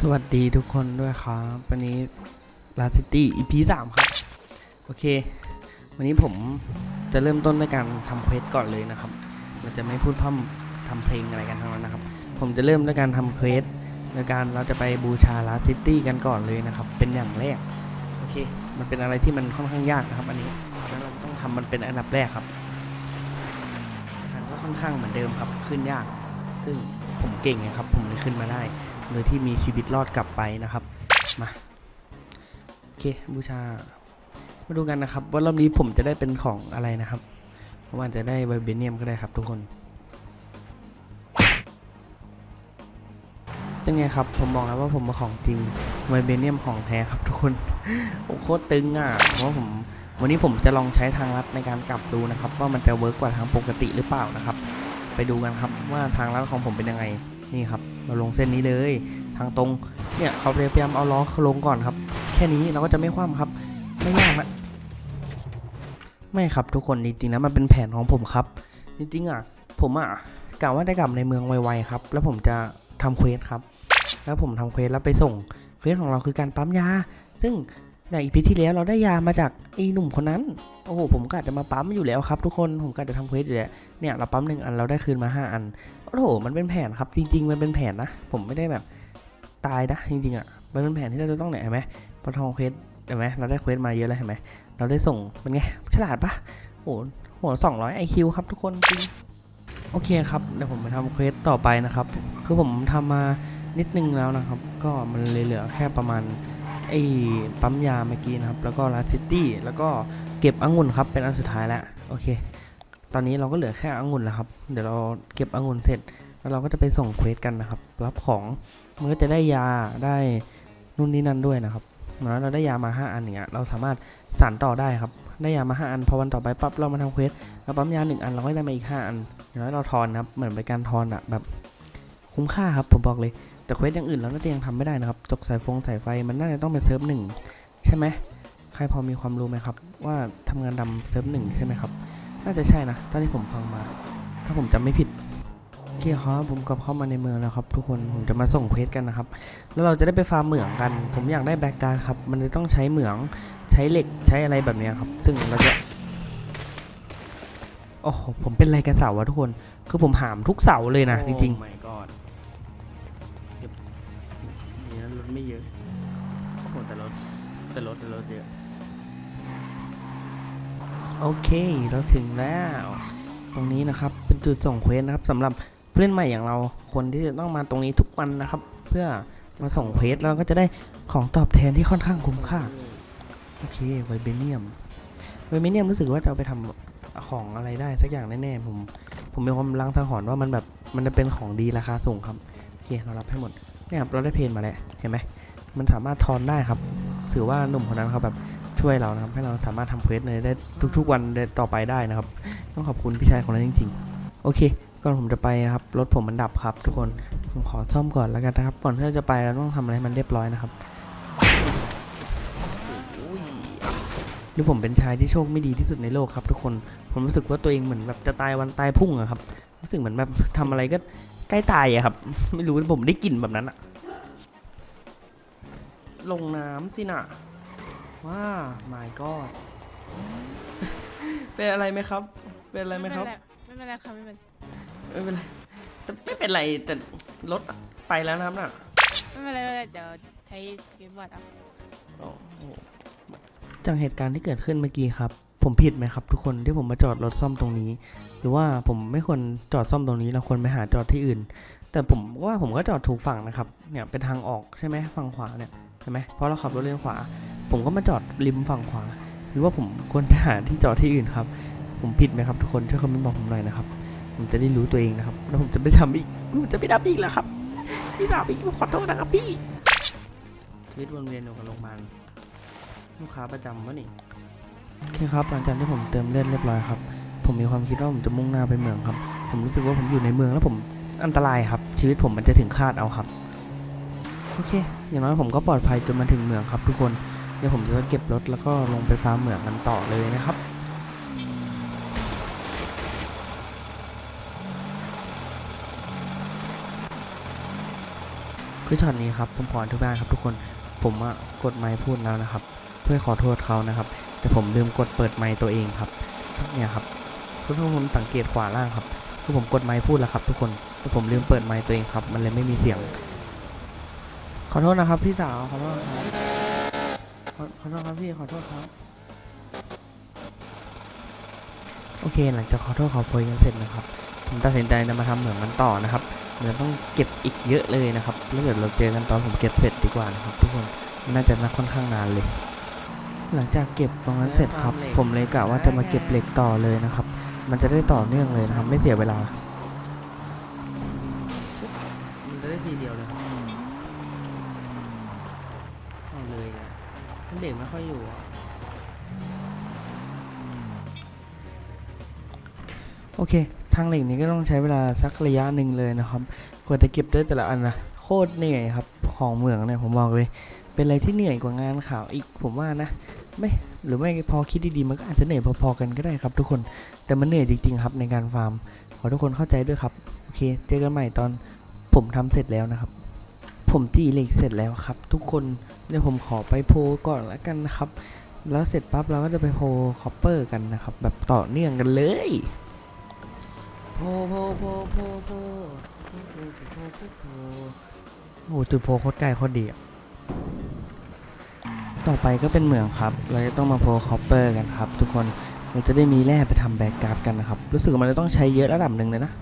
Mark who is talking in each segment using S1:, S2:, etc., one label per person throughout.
S1: สวัสดีทุกคนด้วยครับวันนี้ลาซิตี้ EP สามครับ โอเค วันนี้ผมจะเริ่มต้นด้วยการทำเควสก่อนเลยนะครับ เราจะไม่พูดพร่ำทำเพลงอะไรกันทั้งนั้นนะครับ ผมจะเริ่มด้วยการทำเควสในการเราจะไปบูชาลาซิตี้กันก่อนเลยนะครับ เป็นอย่างแรก โอเค มันเป็นอะไรที่มันค่อนข้างยากนะครับ อันนี้แล้วเราต้องทำมันเป็นอันดับแรกครับทางก็ค่อนข้างเหมือนเดิมครับ ขึ้นยาก ซึ่งผมเก่งไงครับ ผมเลยขึ้นมาได้ โดยที่มีชีวิตรอดกลับไปนะครับ มา โอเค บูชา มาดูกันนะครับ ว่ารอบนี้ผมจะได้เป็นของอะไรนะครับผมอาจจะได้ไวเบเนียมก็ได้ครับทุกคน เป็นไงครับ ผมบอกแล้วว่าผมมาของจริงไวเบเนียมของแท้ครับทุกคนโอ้โคตรตึงอะ เพราะว่าผมวันนี้ผมจะลองใช้ทางลัดในการกลับดูนะครับ ว่ามันจะเวิร์กกว่าทางปกติหรือเปล่านะครับ ไปดูกันครับว่าทางลัดของผมเป็นยังไงนี่ครับ เราลงเส้นนี้เลย ทางตรง เนี่ยเขาพยายามเอาล้อลงก่อนครับ แค่นี้เราก็จะไม่คว่ำครับ ไม่ยากนะไม่ครับทุกคนจริงๆนะมันเป็นแผนของผมครับ จริงๆอะ ผมอะกะว่าได้กลับในเมืองไวๆครับ แล้วผมจะทำเควสครับ แล้วผมทำเควสแล้วไปส่ง เควสของเราคือการปั๊มยา ซึ่ง ในอีพีที่แล้วเราได้ยามาจากไอ้หนุ่มคนนั้น โอ้โห ผมก็อาจจะมาปั๊มอยู่แล้วครับทุกคน ผมก็อาจจะทำเควสอยู่แล้วเนี่ยเราปั๊มหนึ่งอันเราได้คืนมาห้าอัน โอ้โห มันเป็นแผนครับ จริง ๆ มันเป็นแผนนะ ผมไม่ได้แบบตายนะ จริงๆอะ มันเป็นแผนที่เราจะต้องไหนเห็นไหมพอทำเควสเห็นไหมเราได้เควสมาเยอะแล้วเห็นไหมเราได้ส่งเป็นไง ฉลาดปะโอ้โหหัวสองร้อยไอคิวครับทุกคนจริงโอเคครับเดี๋ยวผมไปทำเควสต่อไปนะครับ คือผมทำมานิดนึงแล้วนะครับ ก็มันเลยเหลือแค่ประมาณ ไอ้ปั๊มยาเมื่อกี้นะครับ แล้วก็ลาซิตี้ แล้วก็เก็บองุ่นครับ เป็นอันสุดท้ายแล้ว โอเค ตอนนี้เราก็เหลือแค่องุ่นแล้วครับ เดี๋ยวเราเก็บองุ่นเสร็จ แล้วเราก็จะไปส่งเควสกันนะครับ รับของ มันก็จะได้ยา ได้นู่นนี่นั่นด้วยนะครับแล้วเราได้ยามา 5 อันอย่างเงี้ย เราสามารถสานต่อได้ครับ ได้ยามา 5 อัน พอวันต่อไปปั๊บเรามาทำเควสเราปั๊มยา 1 อัน เราก็ได้มาอีก 5 อันอย่างน้อยเราทอนนะครับ เหมือนเป็นการทอนอะแบบคุ้มค่าครับ ผมบอกเลย แต่เควสอย่างอื่นเราน่าจะยังทำไม่ได้นะครับ ตกสายฟงสายไฟมันน่าจะต้องเป็นเซิร์ฟหนึ่งใช่ไหมใครพอมีความรู้ไหมครับ ว่าทำงานดำเซิร์ฟหนึ่งใช่ไหมครับ น่าจะใช่นะตอนที่ผมฟังมา ถ้าผมจำไม่ผิดโอเคครับผมกลับเข้ามาในเมืองแล้วครับ ทุกคนผมจะมาส่งเควสกันนะครับ แล้วเราจะได้ไปฟาร์มเหมืองกัน ผมอยากได้แบ็กการ์ดครับ มันจะต้องใช้เหมืองใช้เหล็กใช้อะไรแบบนี้ครับ ซึ่งเราจะโอ้โหผมเป็นไรกับเสาวะทุกคน คือผมหามทุกเสาเลยนะจริงๆ ไม่เยอะโอ้โหแต่รถแต่รถแต่รถเยอะโอเค เราถึงแล้ว ตรงนี้นะครับเป็นจุดส่งเควสนะครับสำหรับผู้เล่นใหม่อย่างเราคนที่จะต้องมาตรงนี้ทุกวันนะครับ เพื่อมาส่งเควสแล้วก็จะได้ของตอบแทนที่ค่อนข้างคุ้มค่าโอเคไวเบเนียมไวเบเนียมรู้สึกว่าจะเอาไปทำของอะไรได้สักอย่างแน่ๆผมผมมีความลังสังหรณ์ว่ามันแบบมันจะเป็นของดีราคาสูงครับโอเคเรารับให้หมด เนี่ยครับเราได้เพนมาแล้วเห็นไหมมันสามารถทอนได้ครับ ถือว่าหนุ่มคนนั้นเขาแบบช่วยเรานะครับ ให้เราสามารถทำเควสในได้ทุก ๆ วันต่อไปได้นะครับ ต้องขอบคุณพี่ชายคนนั้นจริง ๆ โอเคก่อนผมจะไปนะครับรถผมมันดับครับ ทุกคนผมขอซ่อมก่อนแล้วกันนะครับ ก่อนที่เราจะไปเราต้องทำอะไรให้มันเรียบร้อยนะครับหรือผมเป็นชายที่โชคไม่ดีที่สุดในโลกครับ ทุกคนผมรู้สึกว่าตัวเองเหมือนแบบจะตายวันตายพุ่งอะครับรู้สึกเหมือนแบบทำอะไรก็ ใกล้ตายอะครับ ไม่รู้ผมได้กลิ่นแบบนั้นอะลงน้ำสินะว้า my god เป็นอะไรไหมครับ เป็นอะไรไหมครับ
S2: ไม่เป็นไรครับไม่เป็นไร
S1: ไม่เป็นไรแต่ไม่เป็นไรแต่รถไปแล้วนะครับน่ะ
S2: ไม่เป็นไรไม่เป็นไรเดี๋ยวใช้เกมบอร์ดเอา
S1: โอ้โหจากเหตุการณ์ที่เกิดขึ้นเมื่อกี้ครับ ผมผิดไหมครับทุกคนที่ผมมาจอดรถซ่อมตรงนี้ หรือว่าผมไม่ควรจอดซ่อมตรงนี้เราควรไปหาจอดที่อื่น แต่ผมว่าผมก็จอดถูกฝั่งนะครับเนี่ยเป็นทางออกใช่ไหมฝั่งขวาเนี่ยใช่ไหมเพราะเราขับรถเลนขวา ผมก็มาจอดริมฝั่งขวา หรือว่าผมควรไปหาที่จอดที่อื่นครับ ผมผิดไหมครับทุกคนช่วยคอมเมนต์บอกผมหน่อยนะครับผมจะได้รู้ตัวเองนะครับ แล้วผมจะไม่ทำอีกผมจะไม่ทำอีกแล้วครับพี่สาวพี่ขอโทษนะครับพี่ชีวิตวนเวียนอยู่กับโรงพยาบาลลูกค้าประจำวะนี่ โอเคครับหลังจากที่ผมเติมเลือดเรียบร้อยครับ ผมมีความคิดว่าผมจะมุ่งหน้าไปเมืองครับ ผมรู้สึกว่าผมอยู่ในเมืองแล้วผมอันตรายครับ ชีวิตผมมันจะถึงคาดเอาครับ โอเค อย่างน้อยผมก็ปลอดภัยจนมาถึงเมืองครับ ทุกคน เดี๋ยวผมจะเก็บรถแล้วก็ลงไปฟาร์มเหมืองกันต่อเลยนะครับคือช็อตนี้ครับผมขออธิบายครับทุกคนผมอะกดไมค์พูดแล้วนะครับ เพื่อขอโทษเขานะครับ แต่ผมลืมกดเปิดไมค์ตัวเองครับเนี่ยครับทุกคนสังเกตขวาล่างครับคือผมกดไมค์พูดแล้วครับทุกคนแต่ผมลืมเปิดไมค์ตัวเองครับ มันเลยไม่มีเสียง ขอโทษนะครับพี่สาวขอโทษครับขอขอโทษครับพี่ขอโทษครับโอเคหลังจากขอโทษขอโพยกันเสร็จนะครับ ผมตัดสินใจจะมาทำเหมืองกันต่อนะครับเดี๋ยวต้องเก็บอีกเยอะเลยนะครับแล้วเดี๋ยวเราเจอกันตอนผมเก็บเสร็จดีกว่านะครับ ทุกคนนน่าจะน่าค่อนข้างนานเลย หลังจากเก็บตรงนั้นเสร็จครับ ผมเลยกะว่าจะมาเก็บเหล็กต่อเลยนะครับ มันจะได้ต่อเนื่องเลยนะครับ ไม่เสียเวลามันจะได้ทีเดียวเลยครับเอาเลยนะมันเด็กไม่ค่อยอยู่อะโอเค ทางเหล็กนี้ก็ต้องใช้เวลาสักระยะหนึ่งเลยนะครับกว่าจะเก็บได้แต่ละอันนะโคตรเหนื่อยครับของเหมืองเนี่ยผมบอกเลย เป็นอะไรที่เหนื่อยกว่างานข่าวอีกผมว่านะ ไม่หรือไม่พอคิดดีๆมันก็อาจจะเหนื่อยพอๆกันก็ได้ครับทุกคนแต่มันเหนื่อยจริงๆครับในการฟาร์ม ขอทุกคนเข้าใจด้วยครับโอเค เจอกันใหม่ตอนผมทำเสร็จแล้วนะครับ ผมจี้เล็กเสร็จแล้วครับ ทุกคนเดี๋ยวผมขอไปโพก่อนละกันนะครับ แล้วเสร็จปั๊บเราก็จะไปโพคอปเปอร์กันนะครับ แบบต่อเนื่องกันเลยโพโพโพโพโพโอ้จุดโพโคตรไกลโคตรดีอะ ต่อไปก็เป็นเหมืองครับ เราจะต้องมาโพลคอปเปอร์กันครับ ทุกคนเราจะได้มีแร่ไปทำแบ็กกราฟกันนะครับ รู้สึกว่ามันจะต้องใช้เยอะระดับหนึ่งเลยนะ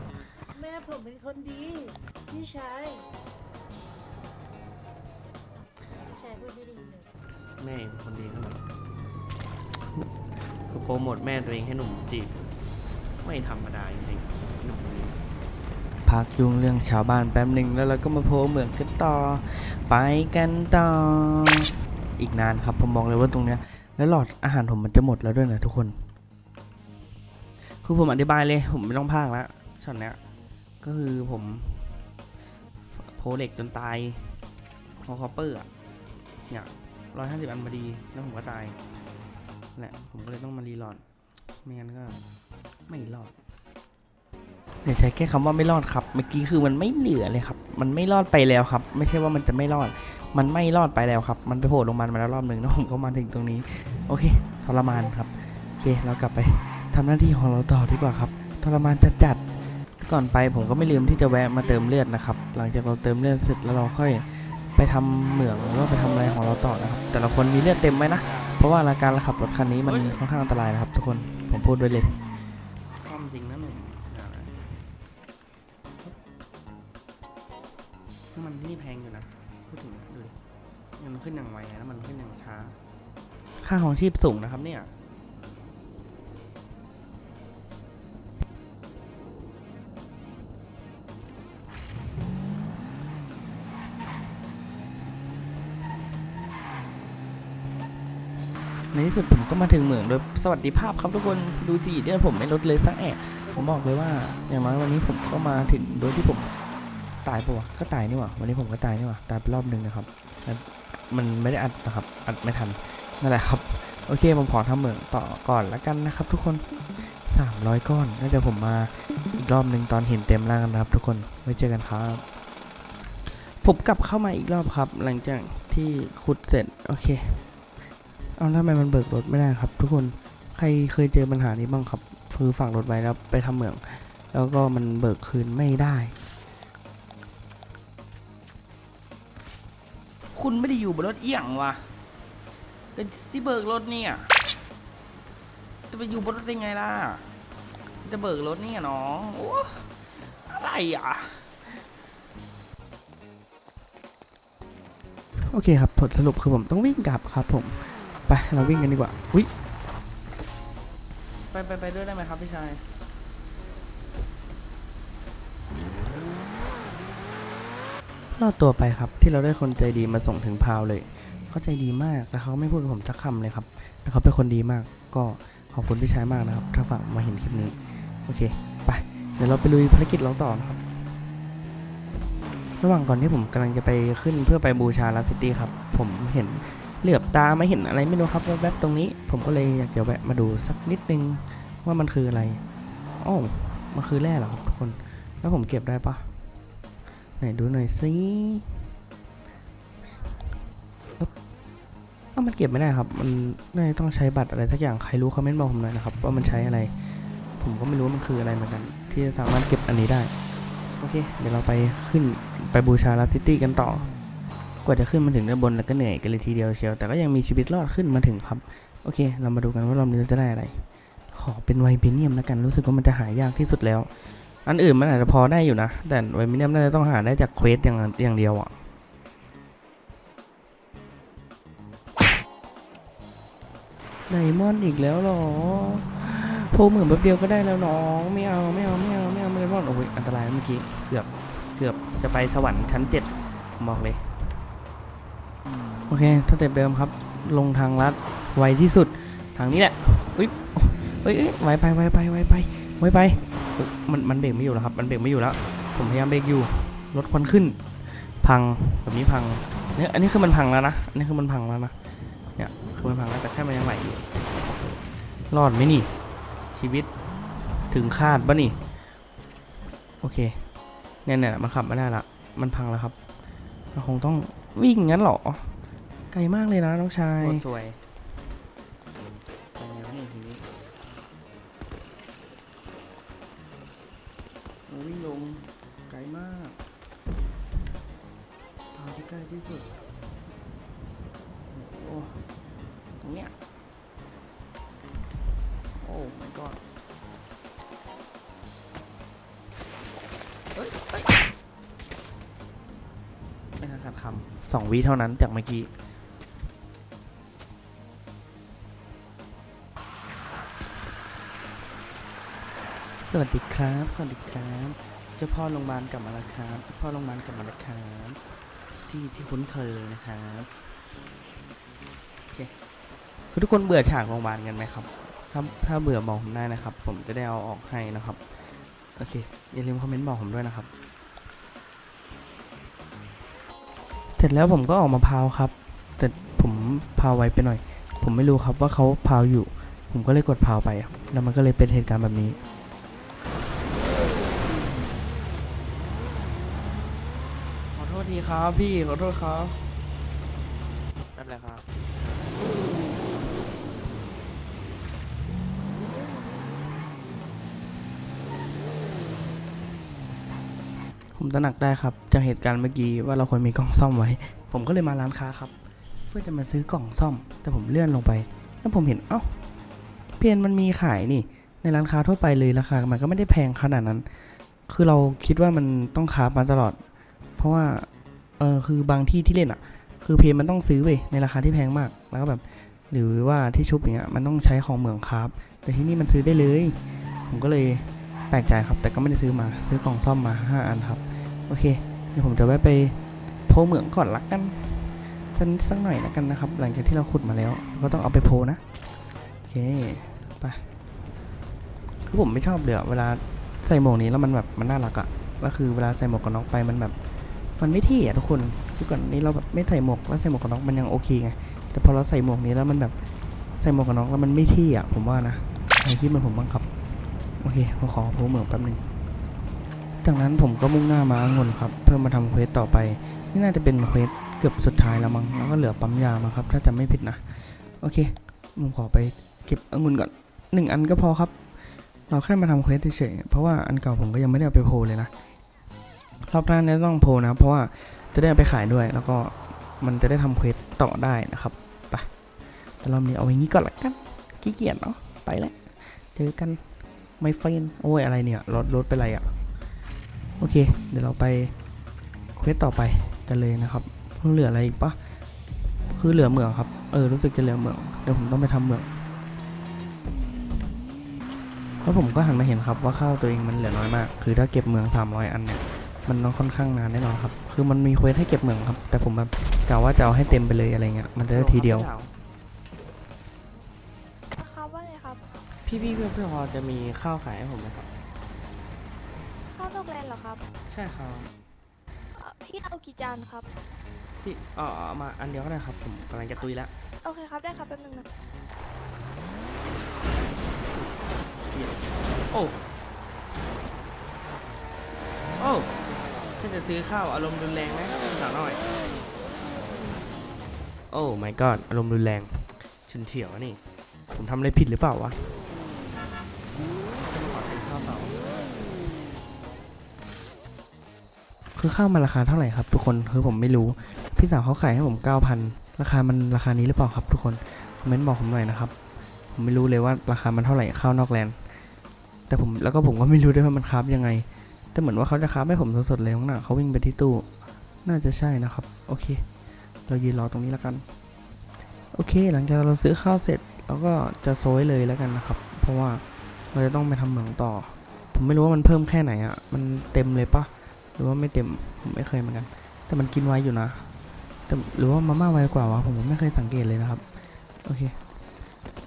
S3: แม่ผมเป็นคนดี พี่ชายพี่ชายพูดไม่ดีเลย
S1: แม่เป็นคนดีขนาดคือโปรโมทแม่ตัวเองให้หนุ่มจีบ ไม่ธรรมดาจริงๆหนุ่มคนนี้พักยุ่งเรื่องชาวบ้านแป๊บหนึ่งแล้วเราก็มาโพลเหมืองกันต่อ ไปกันต่อ อีกนานครับ ผมบอกเลยว่าตรงเนี้ยแล้วหลอดอาหารผมมันจะหมดแล้วด้วยนะทุกคน คือผมอธิบายเลยผมไม่ต้องพากแล้วช็อตเนี้ยก็คือผมโพลเหล็กจนตายคอคอปเปอร์อะเนี่ยร้อยห้าสิบอันพอดีแล้วผมก็ตายแหละผมก็เลยต้องมารีโหลอดไม่งั้นก็ไม่รอด อย่าใช้แค่คำว่าไม่รอดครับ เมื่อกี้คือมันไม่เหลือเลยครับ มันไม่รอดไปแล้วครับ ไม่ใช่ว่ามันจะไม่รอด มันไม่รอดไปแล้วครับ มันไปโผล่ลงมามาแล้วรอบหนึ่งแล้วผมก็มาถึงตรงนี้ โอเคทรมานครับ โอเค เรากลับไปทำหน้าที่ของเราต่อดีกว่าครับทรมานจัดจัดก่อนไปผมก็ไม่ลืมที่จะแวะมาเติมเลือดนะครับ หลังจากเราเติมเลือดเสร็จแล้วเราค่อยไปทำเหมืองหรือว่าไปทำอะไรของเราต่อนะครับ แต่ละคนมีเลือดเต็มไหมนะ เพราะว่าการขับรถคันนี้มันค่อนข้างอันตรายนะครับ ทุกคน ผมพูดไว้เลย ขึ้นอย่างไวนะมันขึ้นอย่างช้า ค่าของชีพสูงนะครับเนี่ยในที่สุดผมก็มาถึงเหมืองโดยสวัสดิภาพครับทุกคนดูสิเดือนผมไม่ลดเลยสักแอะผมบอกเลยว่าอย่างน้อยวันนี้ผมก็มาถึงโดยที่ผมตายปะวะก็ตายนี่หว่าวันนี้ผมก็ตายนี่หว่าตายไปรอบหนึ่งนะครับ มันไม่ได้อัดนะครับ อัดไม่ทัน นั่นแหละครับ โอเค ผมขอทำเหมืองต่อก่อนแล้วกันนะครับ ทุกคน 300 ก้อนแล้วเดี๋ยวผมมาอีกรอบหนึ่งตอนเห็นเต็มร่างกันนะครับ ทุกคน ไว้เจอกันครับ ผมกลับเข้ามาอีกรอบครับ หลังจากที่ขุดเสร็จ โอเค เอาทำไมมันเบิกรถไม่ได้ครับ ทุกคน ใครเคยเจอปัญหานี้บ้างครับ คือฝากรถไว้แล้วไปทำเหมือง แล้วก็มันเบิกคืนไม่ได้ คุณไม่ได้อยู่บนรถเอี่ยงวะแต่สิเบิกรถเนี่ย จะไปอยู่บนรถได้ไงล่ะ จะเบิกรถเนี่ยน้องโอ้อะไรอะ โอเคครับผลสรุปคือผมต้องวิ่งกลับครับ ผม ไปเราวิ่งกันดีกว่าอุ้ยไปไปไปด้วยได้ไหมครับพี่ชาย รอดตัวไปครับ ที่เราได้คนใจดีมาส่งถึงพาวเลย เขาใจดีมากแล้วเขาไม่พูดกับผมสักคำเลยครับ แต่เขาเป็นคนดีมาก ก็ขอบคุณพี่ชายมากนะครับ ถ้าฝากมาเห็นคลิปนี้ โอเค ไป เดี๋ยวเราไปลุยภารกิจเราต่อนะครับ ระหว่างก่อนที่ผมกำลังจะไปขึ้นเพื่อไปบูชาลาซิตี้ครับ ผมเห็นเหลือบตาไม่เห็นอะไรไม่รู้ครับแวบๆตรงนี้ ผมก็เลยอยากจะแวะมาดูสักนิดนึงว่ามันคืออะไรอ้อมันคือแร่เหรอครับทุกคน แล้วผมเก็บได้ปะ ไหนดูหน่อยสิเอ้มันเก็บไม่ได้ครับ มันน่าจะต้องใช้บัตรอะไรสักอย่าง ใครรู้คอมเมนต์บอกผมหน่อยนะครับ ว่ามันใช้อะไร ผมก็ไม่รู้ว่ามันคืออะไรเหมือนกัน ที่สามารถเก็บอันนี้ได้ โอเค เดี๋ยวเราไปขึ้นไปบูชาลาซิตี้กันต่อ กว่าจะขึ้นมาถึงด้านบนแล้วก็เหนื่อยกันเลยทีเดียวเชียว แต่ก็ยังมีชีวิตรอดขึ้นมาถึงครับ โอเค เรามาดูกันว่ารอบนี้เราจะได้อะไร ขอเป็นไวเบเนียมแล้วกัน รู้สึกว่ามันจะหายากที่สุดแล้ว อันอื่นมันอาจจะพอได้อยู่นะ แต่ไวเบเนียมน่าจะต้องหาได้จากเควสอย่างอย่างเดียวอะไดมอนด์อีกแล้วหรอโพเหมือนแป๊บเดียวก็ได้แล้วน้องไม่เอาไม่เอาไม่เอาไม่เอาไดมอนด์โอ้ยอันตรายเมื่อกี้เกือบเกือบจะไปสวรรค์ชั้นเจ็ดบอกเลย โอเคสเต็ปเดิมครับ ลงทางลัดไวที่สุดทางนี้แหละอุ้ยเอ้ยไวไปไวไปไวไปไวไป มันมันเบรกไม่อยู่แล้วครับ มันเบรกไม่อยู่แล้ว ผมพยายามเบรกอยู่ รถควันขึ้น พัง แบบนี้พัง เนี่ยอันนี้คือมันพังแล้วนะ อันนี้คือมันพังแล้วนะ เนี่ยคือมันพังแล้วแต่แค่มันยังไหลอยู่ รอดไหมนี่ ชีวิตถึงคาดปะนี่ โอเค เนี่ยเนี่ยมันขับไม่ได้ละ มันพังแล้วครับเราคงต้องวิ่งงั้นเหรอ ไกลมากเลยนะน้องชายสวยันคำสองวิเท่านั้นจากเมื่อกี้สวัสดีครับ สวัสดีครับ เจ้าพ่อโรงพยาบาลกลับมาแล้วครับ เจ้าพ่อโรงพยาบาลกลับมาแล้วครับ ที่ที่คุ้นเคยเลยนะครับโอเคคือทุกคนเบื่อฉากโรงพยาบาลกันไหมครับ ถ้าถ้าเบื่อบอกผมได้นะครับ ผมจะได้เอาออกให้นะครับ โอเค อย่าลืมคอมเมนต์บอกผมด้วยนะครับ เสร็จแล้วผมก็ออกมาพาวครับ แต่ผมพาวไวไปหน่อย ผมไม่รู้ครับว่าเขาพาวอยู่ ผมก็เลยกดพาวไปครับแล้วมันก็เลยเป็นเหตุการณ์แบบนี้ขอโทษทีครับพี่ขอโทษครับ
S4: ไม่เป็นไรครับ
S1: ผมตระหนักได้ครับจากเหตุการณ์เมื่อกี้ว่าเราควรมีกล่องซ่อมไว้ ผมก็เลยมาร้านค้าครับ เพื่อจะมาซื้อกล่องซ่อม แต่ผมเลื่อนลงไป แล้วผมเห็นเอ้าเพียนมันมีขายนี่ ในร้านค้าทั่วไปเลยราคามันก็ไม่ได้แพงขนาดนั้น คือเราคิดว่ามันต้องคาบมาตลอด เพราะว่าเออคือบางที่ที่เล่นอะ คือเพนมันต้องซื้อไปในราคาที่แพงมากแล้วก็แบบหรือว่าที่ชุบอย่างเงี้ยมันต้องใช้ของเหมืองคราฟแต่ที่นี่มันซื้อได้เลย ผมก็เลยแปลกใจครับ แต่ก็ไม่ได้ซื้อมา ซื้อกล่องซ่อมมาห้าอันครับ โอเค เดี๋ยวผมจะแวะไปโพเหมืองก่อนละกันสักนิดสักหน่อยละกันนะครับ หลังจากที่เราขุดมาแล้ว ก็ต้องเอาไปโพนะ โอเค ไป คือผมไม่ชอบเลยอะเวลาใส่หมวกนี้แล้วมันแบบมันน่ารักอะก็คือเวลาใส่หมวกกันน็อกไปมันแบบ มันไม่เท่อะทุกคนคือก่อนนี้เราแบบไม่ใส่หมวกแล้วใส่หมวกกันน็อกมันยังโอเคไง แต่พอเราใส่หมวกนี้แล้วมันแบบใส่หมวกกันน็อกแล้วมันไม่เท่อะผมว่านะใครคิดเหมือนผมบ้างครับ โอเคผมขอโพเหมืองแป๊บหนึง จากนั้นผมก็มุ่งหน้ามาองุ่นครับ เพื่อมาทำเควสต่อไป นี่น่าจะเป็นเควสเกือบสุดท้ายแล้วมั้งแล้วก็เหลือปั๊มยามาครับ ถ้าจำไม่ผิดนะ โอเคผมขอไปเก็บองุ่นก่อนหนึ่งอันก็พอครับ เราแค่มาทำเควสเฉยๆเพราะว่าอันเก่าผมก็ยังไม่ได้เอาไปโพลเลยนะรอบหน้าเนี่ยต้องโพลนะ เพราะว่าจะได้ไปขายด้วย แล้วก็มันจะได้ทำเควสต่อได้นะครับไปแต่รอบนี้เอาไว้งี้ก่อนละกันขี้เกียจเนาะไปแล้วเจอกันไม่เฟนโอ้ยอะไรเนี่ยรถรถเป็นไรอะ โอเค เดี๋ยวเราไปเควสต่อไปกันเลยนะครับเหลืออะไรอีกปะคือเหลือเหมืองครับ เออ รู้สึกจะเหลือเหมือง เดี๋ยวผมต้องไปทำเหมืองแล้วผมก็หันมาเห็นครับว่าข้าวตัวเองมันเหลือน้อยมาก คือถ้าเก็บเหมือง 300 อันเนี่ย มันต้องค่อนข้างนานแน่นอนครับ คือมันมีเควสให้เก็บเหมืองครับ แต่ผมแบบกะว่าจะเอาให้เต็มไปเลยอะไรเงี้ย มันจะได้ทีเดียว
S5: ครับว่าไงครับ
S1: พี่พี่เพื่อนเพื่อนพอจะมีข้าวขายให้ผมไหมครับ
S5: ข้าวนอ กแลนด์เหรอครับ
S1: ใช่ครับ
S5: เอ่อพี่เอากี่จานครับ
S1: พี่เออเอามาอันเดียวก็ได้ครับผมกำลังจะตุยแล้ว
S5: โอเคครับได้ครับแป๊บนึงนะ
S1: โอ้โอ้ถ้าจะซื้อข้าวอารมณ์รุนแรงนะสาวน้อย โอ้ my god อารมณ์รุนแรงฉุนเฉียวอะนี่ ผมทำอะไรผิดหรือเปล่าวะจะมาขอซื้อข้าวต่อ คือข้าวมันราคาเท่าไหร่ครับทุกคนคือผมไม่รู้ พี่สาวเขาขายให้ผม 9,000 ราคามันราคานี้หรือเปล่าครับ ทุกคนคอมเมนต์บอกผมหน่อยนะครับ ผมไม่รู้เลยว่าราคามันเท่าไหร่ข้าวนอกแลนด์แต่ผมแล้วก็ผมก็ไม่รู้ด้วยว่ามันคราฟยังไง แต่เหมือนว่าเขาจะคราฟให้ผมสดๆเลยข้างหน้าเขาวิ่งไปที่ตู้ น่าจะใช่นะครับ โอเค เรายืนรอตรงนี้แล้วกัน โอเค หลังจากเราซื้อข้าวเสร็จเราก็จะโซยเลยแล้วกันนะครับ เพราะว่าเราจะต้องไปทำเหมืองต่อ ผมไม่รู้ว่ามันเพิ่มแค่ไหนอะ่ะ มันเต็มเลยปะ รือว่าไม่เต็มผมไม่เคยเหมือนกัน แต่มันกินไวอยู่นะแต่หรือว่ามาม่าไวกว่าวะผมไม่เคยสังเกตเลยนะครับโอเค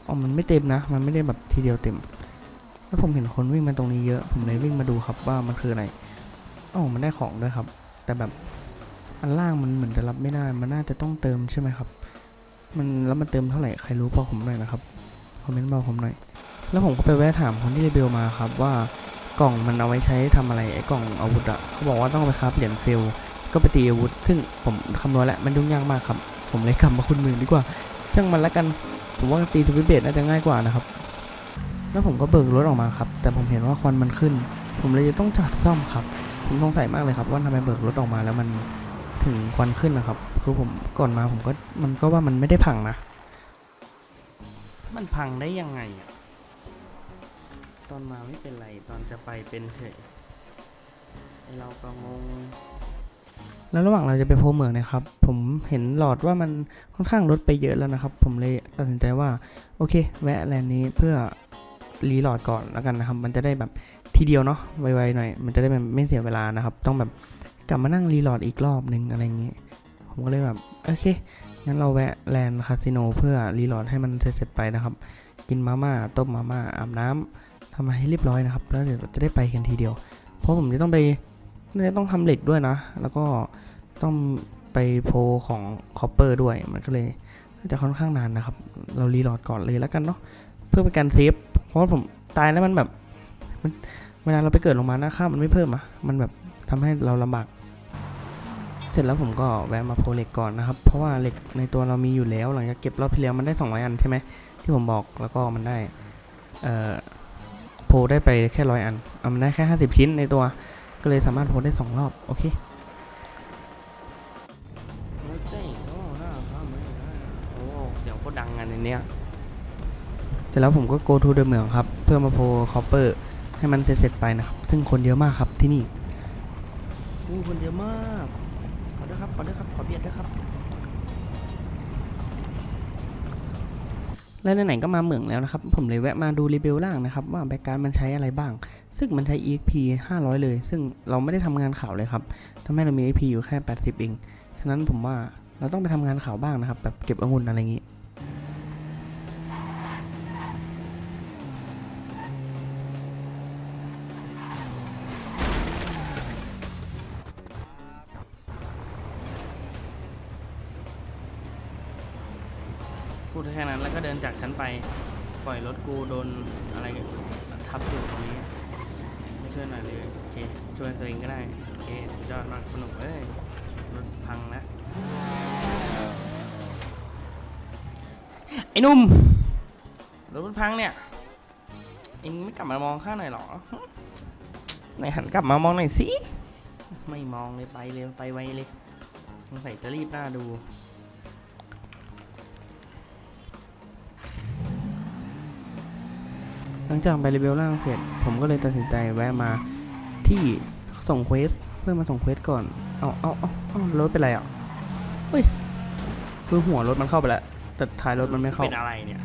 S1: อ๋อมันไม่เต็มนะ มันไม่ได้แบบทีเดียวเต็ม แล้วผมเห็นคนวิ่งมาตรงนี้เยอะ ผมเลยวิ่งมาดูครับว่ามันคืออะไรอ๋อมันได้ของด้วยครับ แต่แบบอันล่างมันเหมือนจะรับไม่ได้ มันน่าจะต้องเติมใช่ไหมครับ มันแล้วมันเติมเท่าไหร่ใครรู้บอกผมหน่อยนะครับคอมเมนต์บอกผมหน่อย แล้วผมก็ไปแวะถามคนที่รีวิวมาครับว่า กล่องมันเอาไว้ใช้ทำอะไรไอ้กล่องอาวุธอะเขาบอกว่าต้องไปครับเหรียญเฟลก็ไปตีอาวุธ ซึ่งผมคำนวณแล้วมันยุ่งยากมากครับ ผมเลยกลับมาคุณมือดีกว่า ช่างมันล้วกัน ผมว่าตีสวิตเบรดน่าจะง่ายกว่านะครับ แล้วผมก็เบิกรถออกมาครับ แต่ผมเห็นว่าควันมันขึ้น ผมเลยจะต้องจอดซ่อมครับ ผมสงสัยมากเลยครับว่าทำไมเบิกรถออกมาแล้วมันถึงควันขึ้นนะครับ คือผมก่อนมาผมก็มันก็ว่ามันไม่ได้พังนะ มันพังได้ยังไงอะ อนมาไม่เป็นไร ตอนจะไปเป็นเฉยไอเราก็งง แล้วระหว่างเราจะไปโพเหมืองนะครับ ผมเห็นหลอดว่ามันค่อนข้างลดไปเยอะแล้วนะครับ ผมเลยตัดสินใจว่า โอเค แวะแลนด์นี้เพื่อรีหลอดก่อนแล้วกันนะครับ มันจะได้แบบทีเดียวเนาะไวๆหน่อย มันจะได้แบบไม่เสียเวลานะครับ ต้องแบบกลับมานั่งรีหลอดอีกรอบหนึ่งอะไรอย่างงี้ยผมก็เลยแบบโอเคงั้นเราแวะแลนด์คาสิโนเพื่อรีหลอดให้มันเสร็จๆไปนะครับ กินมาม่าต้มมาม่าอาบน้ำ ทำอะไรให้เรียบร้อยนะครับ แล้วเดี๋ยวจะได้ไปกันทีเดียว เพราะผมจะต้องไปจะต้องทำเหล็กด้วยนะ แล้วก็ต้องไปโพของคอปเปอร์ด้วย มันก็เลยจะค่อนข้างนานนะครับ เรารีโหลดก่อนเลยแล้วกันเนาะ เพื่อเป็นการเซฟ เพราะว่าผมตายแล้วมันแบบมันเวลาเราไปเกิดลงมาหน้าค่ามันไม่เพิ่มอะ มันแบบทำให้เราลำบาก เสร็จแล้วผมก็แวะมาโพเหล็กก่อนนะครับ เพราะว่าเหล็กในตัวเรามีอยู่แล้ว หลังจากเก็บรอบที่แล้วมันได้200อันใช่ไหมที่ผมบอก แล้วก็มันได้ เอ่อ ลได้ไปแค่ร้อยอันเอามันได้แค่50ชิ้นในตัว ก็เลยสามารถโพลได้2รอบ โอเคโอ้เสียงโคตรดังอันในเนี้ยเสร็จแล้วผมก็ go to เดอะเหมืองครับ เพื่อมาโพลคอปเปอร์ให้มันเสร็จๆไปนะครับ ซึ่งคนเยอะมากครับที่นี่อู้คนเยอะมาก ขอด้วยครับ ขอด้วยครับ ขอเบียดด้วยครับ และไหนๆก็มาเหมืองแล้วนะครับ ผมเลยแวะมาดูรีวิวล่างนะครับ ว่าแบ็กการ์ดมันใช้อะไรบ้าง ซึ่งมันใช้ EXP 500 เลย ซึ่งเราไม่ได้ทำงานข่าวเลยครับทำให้เรามี EXP อยู่แค่ 80 เอง ฉะนั้นผมว่าเราต้องไปทำงานข่าวบ้างนะครับแบบเก็บองุ่นอะไรอย่างนี้ จากฉันไป ปล่อยรถกูโดนอะไรทับอยู่ตรงนี้ไม่ช่วยหน่อยเลยโอเคช่วยตัวเองก็ได้โอเคสุดยอดมากสนุกเอ้ยรถพังแล้วไอ้นุ่มรถมันพังเนี่ยเองไม่กลับมามองข้างหน่อยหรอไหนหันกลับมามองหน่อยสิไม่มองเลยไปเลยไปไวเลยสงสัยจะรีบหน้าดู ลังจากไปรีวิวล่างเสร็จ ผมก็เลยตัดสินใจแวะมาที่ส่งเควสเพื่อมาส่งเควสก่อน เอาเอาเอาเอารถเป็นไรอะเฮ้ยคือหัวรถมันเข้าไปแล้ว แต่ท้ายรถมันไม่เข้า เป็นอะไรเนี่ย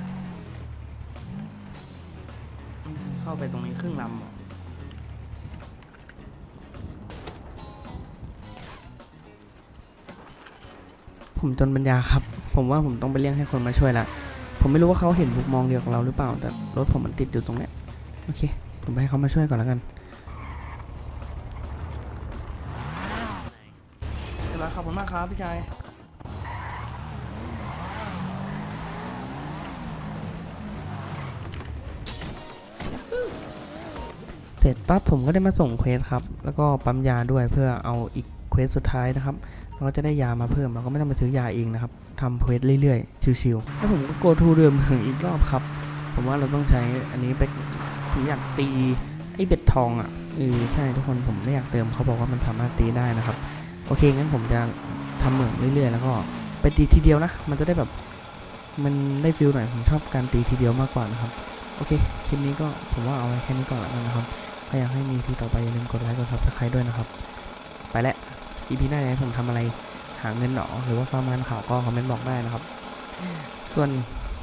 S1: เข้าไปตรงนี้ครึ่งลำเหรอผมจนปัญญาครับ ผมว่าผมต้องไปเรียกให้คนมาช่วยละ ผมไม่รู้ว่าเขาเห็นมุมมองเดียวกับเราหรือเปล่า แต่รถผมมันติดอยู่ตรงเนี้ยโอเค ผมไปให้เขามาช่วยก่อนแล้วกันเรียบร้อยขอบคุณมากครับพี่ชายเสร็จปั๊บผมก็ได้มาส่งเควสครับ แล้วก็ปั๊มยาด้วยเพื่อเอาอีกเควสสุดท้ายนะครับเราก็จะได้ยามาเพิ่มเราก็ไม่ต้องไปซื้อยาเองนะครับทำเควสเรื่อยๆ ชิวๆแล้วผมก็โกทูเรือเมืองอีกรอบครับ ผมว่าเราต้องใช้อันนี้ไปผมอยากตีไอ้เบ็ดทองอะเออใช่ทุกคนผมไม่อยากเติมเขาบอกว่ามันสามารถตีได้นะครับ โอเคงั้นผมจะทำเหมืองเรื่อยๆ แล้วก็ไปตีทีเดียวนะ มันจะได้แบบมันได้ฟิลหน่อยผมชอบการตีทีเดียวมากกว่านะครับโอเคคลิปนี้ก็ผมว่าเอาไว้แค่นี้ก่อนแล้วกันนะครับถ้าอยากให้มีทีต่อไปอย่าลืมกดไลค์กดซับสไครต์ด้วยนะครับ ไปแล้ว อีพีหน้าอยากให้ผมทำอะไรหาเงินหนอหรือว่าฟาร์มงานข่าวก็คอมเมนต์บอกได้นะครับ ส่วน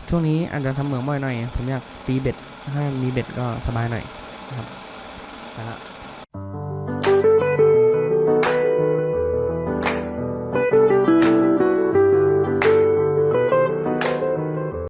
S1: ช่วงนี้อาจจะทำเหมืองบ่อยหน่อย ผมอยากตีเบ็ดถ้ามีเบ็ดก็สบายหน่อยนะครับไปละ